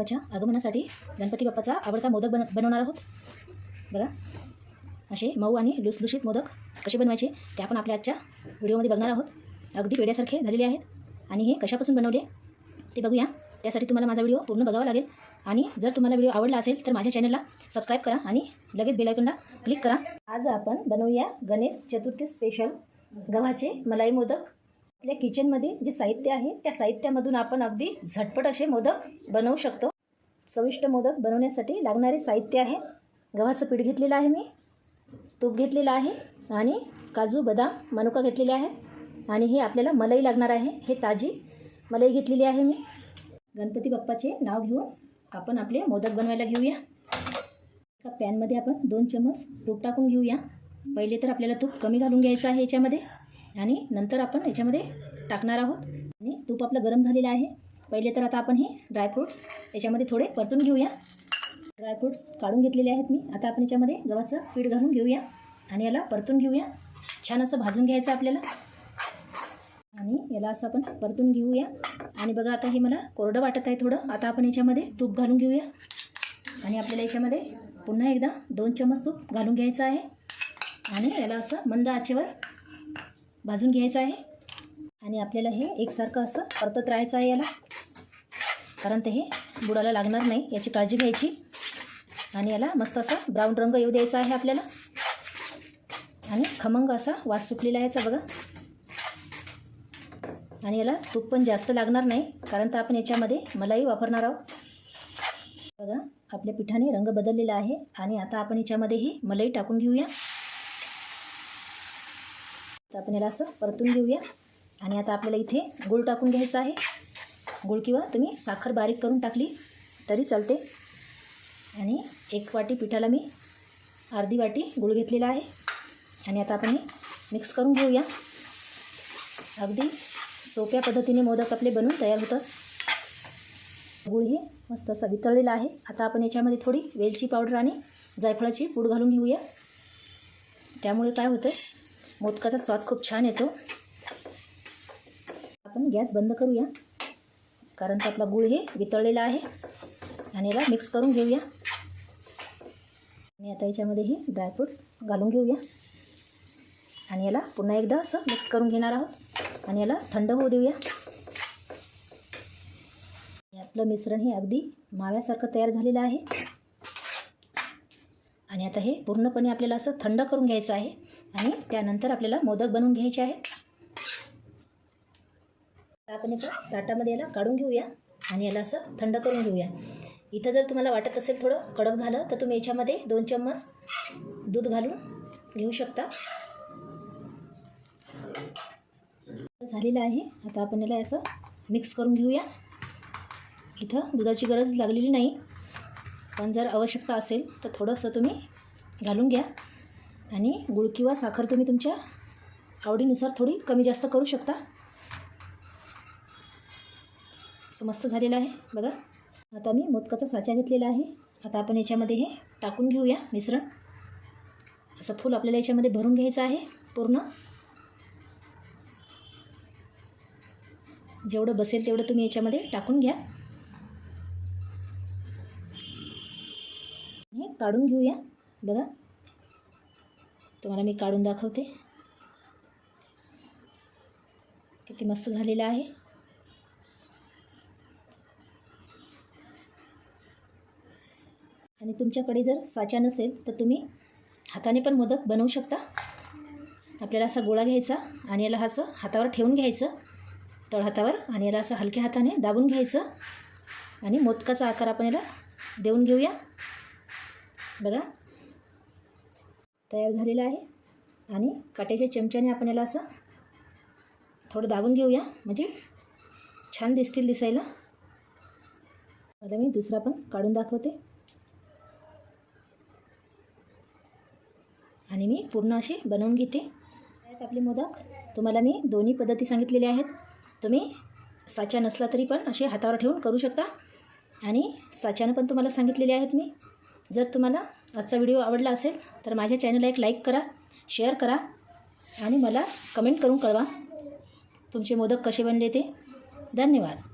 बाप्पाच्या आगमनासाठी गणपती बाप्पाचा आवडता मोदक बन बनवणार आहोत. बघा. असे मऊ आणि लुसलुशीत मोदक कसे बनवायचे ते आपण आपल्या आजच्या व्हिडिओमध्ये बघणार आहोत. अगदी पेड्यासारखे झालेले आहेत आणि हे कशापासून बनवले ते बघूया. त्यासाठी तुम्हाला माझा व्हिडिओ पूर्ण बघावा लागेल. आणि जर तुम्हाला व्हिडिओ आवडला असेल तर माझ्या चॅनलला सबस्क्राईब करा आणि लगेच बेलायकनला क्लिक करा. आज आपण बनवूया गणेश चतुर्थी स्पेशल गव्हाचे मलाई मोदक. आपल्या किचनमध्ये जे साहित्य आहे त्या साहित्यामधून आपण अगदी झटपट असे मोदक बनवू शकतो. चविष्ट मोदक बनवण्यासाठी लागणारे साहित्य आहे. गव्हाचं पीठ घेतलेलं आहे मी. तूप घेतलेलं आहे आणि काजू बदाम मनुका घेतलेले आहेत. आणि हे आपल्याला मलाई लागणार आहे. हे ताजी मलाई घेतलेली आहे मी. गणपती बाप्पाचे नाव घेऊन आपण आपले मोदक बनवायला घेऊया. एका पॅनमध्ये आपण दोन चमच तूप टाकून घेऊया. पहिले तर आपल्याला तूप कमी घालून घ्यायचं आहे याच्यामध्ये. आणि नंतर आपण याच्यामध्ये टाकणार आहोत. आणि तूप आपलं गरम झालेलं आहे. पहिले तर आता आपण हे ड्रायफ्रूट्स याच्यामध्ये थोडे परतून घेऊया. ड्रायफ्रूट्स काढून घेतलेले आहेत मी. आता आपण याच्यामध्ये गव्हाचं पीठ घालून घेऊया आणि याला परतून घेऊया. छान असं भाजून घ्यायचं आपल्याला. आणि याला असं आपण परतून घेऊया. आणि बघा आता हे मला कोरडं वाटत आहे थोडं. आता आपण याच्यामध्ये तूप घालून घेऊया. आणि आपल्याला याच्यामध्ये पुन्हा एकदा दोन चमच तूप घालून घ्यायचं आहे. आणि याला असं मंद आचेवर भाजून घ्यायचं आहे. आणि आपल्याला हे एकसारखं असं परतत राहायचं आहे याला. कारण ते हे बुडाला लागणार नाही याची काळजी घ्यायची. आणि याला मस्त असा ब्राऊन रंग येऊ द्यायचा आहे आपल्याला. आणि खमंग असा वास सुटलेला आहे याचा बघा. आणि याला तूप पण जास्त लागणार नाही कारण तर आपण याच्यामध्ये मलाई वापरणार आहोत. बघा आपल्या पिठाने रंग बदललेला आहे. आणि आता आपण याच्यामध्ये ही मलाई टाकून घेऊया. तर आपण याला असं परतून घेऊया. आणि आता आपल्याला इथे गुळ टाकून घ्यायचं आहे. गुळ किंवा तुम्ही साखर बारीक करून टाकली तरी चालते. आणि एक वाटी पिठाला मी अर्धी वाटी गुळ घेतलेला आहे. आणि आता आपण हे मिक्स करून घेऊया. अगदी सोप्या पद्धतीने मोदक आपले बनवून तयार होतात. गुळ हे मस्त असा वितळलेला आहे. आता आपण याच्यामध्ये थोडी वेलची पावडर आणि जायफळाची पूड घालून घेऊया. त्यामुळे काय होतं मोदकाचा स्वाद खूप छान येतो. आपण गॅस बंद करूया. कारण तर आपला गुळ हे वितळलेला आहे. आणि याला मिक्स करून घेऊया. आणि आता याच्यामध्ये हे ड्रायफ्रूट्स घालून घेऊया. आणि याला पुन्हा एकदा असं मिक्स करून घेणार आहोत. आणि याला थंड होऊ देऊया. आपलं मिश्रण हे अगदी माव्यासारखं तयार झालेलं आहे. आणि आता हे पूर्णपणे आपल्याला असं थंड करून घ्यायचं आहे. आणि त्यानंतर आपल्याला मोदक बनवून घ्यायचे आहेत. आपण एका ताटामध्ये याला काढून घेऊया आणि याला असं थंड करून घेऊया. इथं जर तुम्हाला वाटत असेल थोडं कडक झालं तर तुम्ही याच्यामध्ये दोन चम्मच दूध घालून घेऊ शकता. झालेलं आहे. आता आपण याला असं मिक्स करून घेऊया. इथं दुधाची गरज लागलेली नाही. पण जर आवश्यकता असेल तर थोडंसं तुम्ही घालून घ्या. आणि गुळ किंवा साखर तुम्ही तुमच्या आवडीनुसार थोडी कमी जास्त करू शकता. असं मस्त झालेलं आहे. बघा. आता मी मोदकाचा साचा घेतलेला आहे. आता आपण याच्यामध्ये हे टाकून घेऊया मिश्रण. असं फूल आपल्याला याच्यामध्ये भरून घ्यायचं आहे पूर्ण. जेवढं बसेल तेवढं तुम्ही याच्यामध्ये टाकून घ्या. हे काढून घेऊया. बघा. तुम्हाला मी काढून दाखवते. किती मस्त झालेलं आहे आणि तुमच्याकडे जर साचा नसेल तर तुम्ही हाताने पण मोदक बनवू शकता. आपल्याला असा गोळा घ्यायचा आणि याला असं हातावर ठेवून घ्यायचं. तळहातावर आणि याला असं हलक्या हाताने दाबून घ्यायचं. आणि मोदकाचा आकार आपण याला देऊन घेऊया. बघा. तयार झालेला आहे. आणि काट्याच्या चमच्याने आपण याला असं थोडं दाबून घेऊया. म्हणजे छान दिसतील दिसायला. मला मी दुसरा पण काढून दाखवते. आणि मी पूर्ण असे बनवून घेते. आहेत आपले मोदक. तुम्हाला मी दोन्ही पद्धती सांगितलेल्या आहेत. तुम्ही साचा नसला तरी पण असे हातावर ठेवून करू शकता. आणि साच्यानं पण तुम्हाला सांगितलेले आहेत मी. जर तुम्हाला आजचा व्हिडिओ आवडला असेल तर माझ्या चॅनलला एक लाईक करा शेअर करा आणि मला कमेंट करून कळवा. तुमचे मोदक कसे बनले ते. धन्यवाद.